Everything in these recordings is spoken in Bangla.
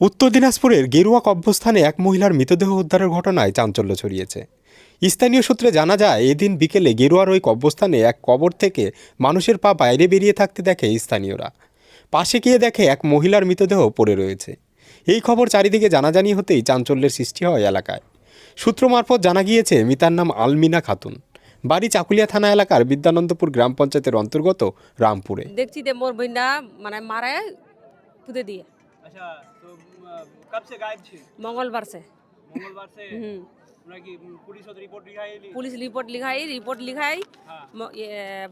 উত্তর দিনাজপুরের গেরুয়া কব্রস্থানে এক মহিলার মৃতদেহ উদ্ধারের ঘটনায় চাঞ্চল্য ছড়িয়েছে। স্থানীয় সূত্রে জানা যায়, এদিন বিকেলে গেরুয়ার ওই কব্রস্থানে এক কবর থেকে মানুষের পা বাইরে বেরিয়ে থাকতে দেখে স্থানীয়রা। পাশে গিয়ে দেখে এক মহিলার মৃতদেহ পড়ে রয়েছে। এই খবর চারিদিকে জানাজানি হতেই চাঞ্চল্যের সৃষ্টি হয় এলাকায়। সূত্র মারফত জানা গিয়েছে মিতার নাম আলমিনা খাতুন। বাড়ি চাকুলিয়া থানা এলাকার বিদ্যানন্দপুর গ্রাম পঞ্চায়েতের অন্তর্গত রামপুরে। দেখছি যে মোর মানে মারে পুঁতে দিয়ে। আচ্ছা তো কব সে গায়েব ছিল? মঙ্গলবার সে। মঙ্গলবার সে? হুম। কি পুলিশ রিপোর্ট লিখাই পুলিশ রিপোর্ট লিখাই রিপোর্ট লিখাই। হ্যাঁ।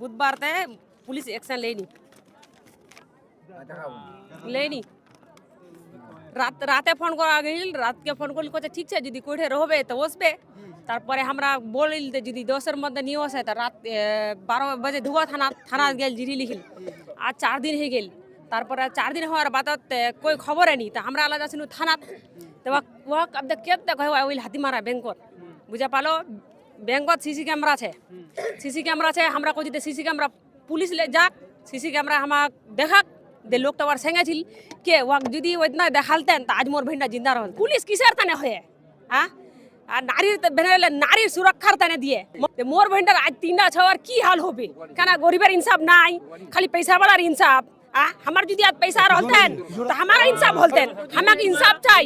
বুধবার তে পুলিশ অ্যাকশন লেনি লেনি রাত রাতে ফোন করা গেল রাতকে ফোন করলি কোথায় ঠিক আছে যদি কোঠে রহবে তো বসবে। তারপরে আমরা বলিল যদি দশের মধ্যে নিয়ে আসে তা রাত বারো বাজে ধুয়া থানা থানা গেল জিরি লিখিল। আর চার দিন হয়ে গেল। তারপরে চার দিন হওয়ার বাদত কই খবরে নি? তা আমরা আলাদা আছি থানা তো ওয়াক আব্দে ওই হাতি মারা ব্যাংকত। বুঝা পালো? ব্যাংকত সিসি ক্যামেরা আছে। সিসি ক্যামেরা আছে আমরা কই যদি সিসি ক্যামেরা পুলিশ লে যাক, সিসি ক্যামেরা আমাক দেখাক। দে লোকটা আবার সেঙেছিল। কে, ওয়াক যদি ওই দিন দেখালতেন, তা আজ মোর ভেন্ডা জিন্দা রহল পুলিশ কিসের তানে হয়ে? হ্যাঁ আর নারীর ভেনালে নারীর সুরক্ষার তানে দিয়ে। মোর ভেন্ডার আজ তিনটা ছওয়ার কি হাল হবে? কেন গরিবের ইনসাফ নাই? খালি পয়সাওয়ালার ইনসাফ। আহ আমার যদি আজ পয়সা রহতেন তো আমার ইনসাফ হলতেন আমাকে ইনসাফ চাই।